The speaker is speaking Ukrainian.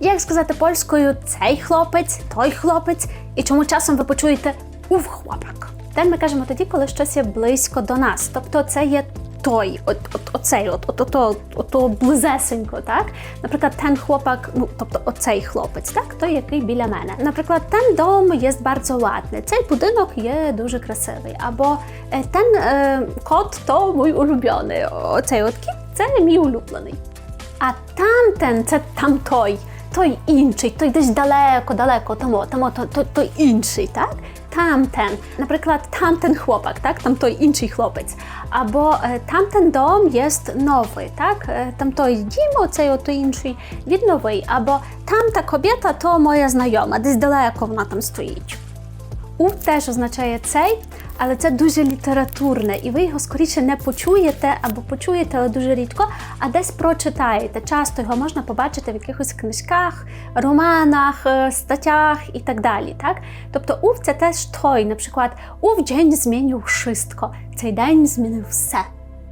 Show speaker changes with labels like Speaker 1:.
Speaker 1: Як сказати польською цей хлопець, той хлопець, і чому часом ви почуєте ув хлопак? Ten ми кажемо тоді, коли щось є близько до нас. Тобто це є той, от, от, оцей, от, от, от, от, от, от близесенько, так? Наприклад, ten хлопак, ну тобто оцей хлопець, так? Той, який біля мене. Наприклад, ten дом є bardzo ładny. Цей будинок є дуже красивий. Або е, ten е, кот то мій улюблений. Оцей от кіт це мій улюблений. А тамтен це там той, інший, той десь далеко, далеко, тому, тому то, то, той інший, так? Тамтен. Наприклад, тамтен хлопак, так? Там той інший хлопець. Або е, тамтен дом є новий, так? Е, Там той дім, оцей от той інший, він новий. Або тамта кобєта то моя знайома, десь далеко вона там стоїть. У теж означає цей, але це дуже літературне, і ви його скоріше не почуєте або почуєте, але дуже рідко, а десь прочитаєте. Часто його можна побачити в якихось книжках, романах, е, статтях і так далі. Так? Тобто ув це теж той, наприклад, ув день змінив шистко. Цей день змінив все.